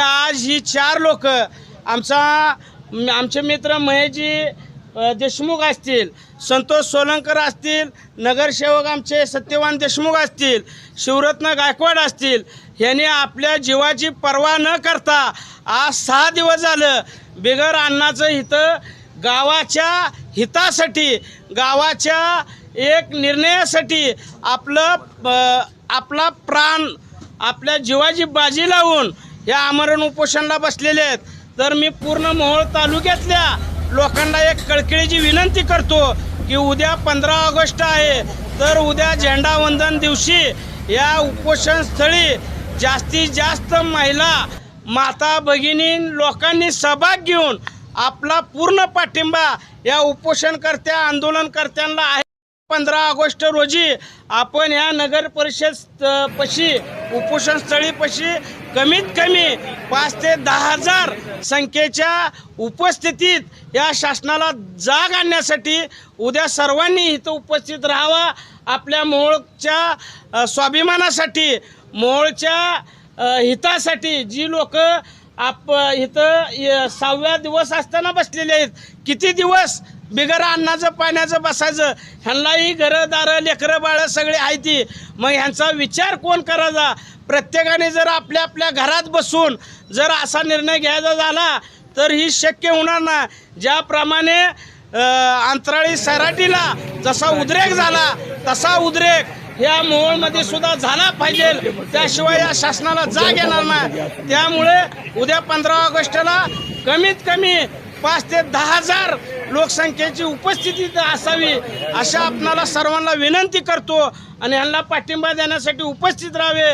आज ही चार लोक आमचा आमचे मित्र महेशजी देशमुख असतील संतोष सोलंकर असतील नगरसेवक आमचे सत्यवान देशमुख असतील शिवरत्न गायकवाड असतील यांनी आपल्या जीवाची पर्वा न करता आज सहा दिवस झालं बिगर अन्नाचं हितं गावाच्या हितासाठी गावाच्या एक निर्णयासाठी आपलं आपला प्राण आपल्या जीवाची बाजी लावून या आमरण उपोषणाला बसलेले आहेत. तर मी पूर्ण मोहोळ तालुक्यातल्या लोकांना एक कळकळीची विनंती करतो की उद्या पंधरा ऑगस्ट आहे तर उद्या झेंडावंदन दिवशी या उपोषण स्थळी जास्तीत जास्त महिला माता भगिनी लोकांनी सहभाग घेऊन आपला पूर्ण पाठिंबा या उपोषणकर्त्या आंदोलनकर्त्यांना आहे. पंधरा ऑगस्ट रोजी आपण या नगर परिषद पशी उपोषण पशी कमीत कमी पाच ते दहा हजार संख्येच्या उपस्थितीत या शासनाला जाग आणण्यासाठी उद्या सर्वांनी इथं उपस्थित राहावा. आपल्या मोहोळच्या स्वाभिमानासाठी मोहोळच्या हितासाठी जी लोक आप इथं सहाव्या दिवस असताना बसलेले आहेत किती दिवस बिगर अन्नाचं पाण्याचं बसायचं ह्यांनाही घरं दारं लेकरं बाळं सगळे आहे ती. मग ह्यांचा विचार कोण करायचा? प्रत्येकाने जर आपल्या आपल्या घरात बसून जर असा निर्णय घ्यायचा झाला तर ही शक्य होणार ना ज्याप्रमाणे अंतराळी सैराटीला जसा उद्रेक झाला तसा उद्रेक या मोहोळमध्ये सुद्धा झाला पाहिजे. त्याशिवाय या शासनाला जाग येणार नाही. त्यामुळे उद्या पंधरा ऑगस्टला कमीत कमी पाच ते दहा हजार लोकसंख्येची उपस्थिती असावी अशा आपणाला सर्वांना विनंती करतो आणि ह्यांना पाठिंबा देण्यासाठी उपस्थित राहावे.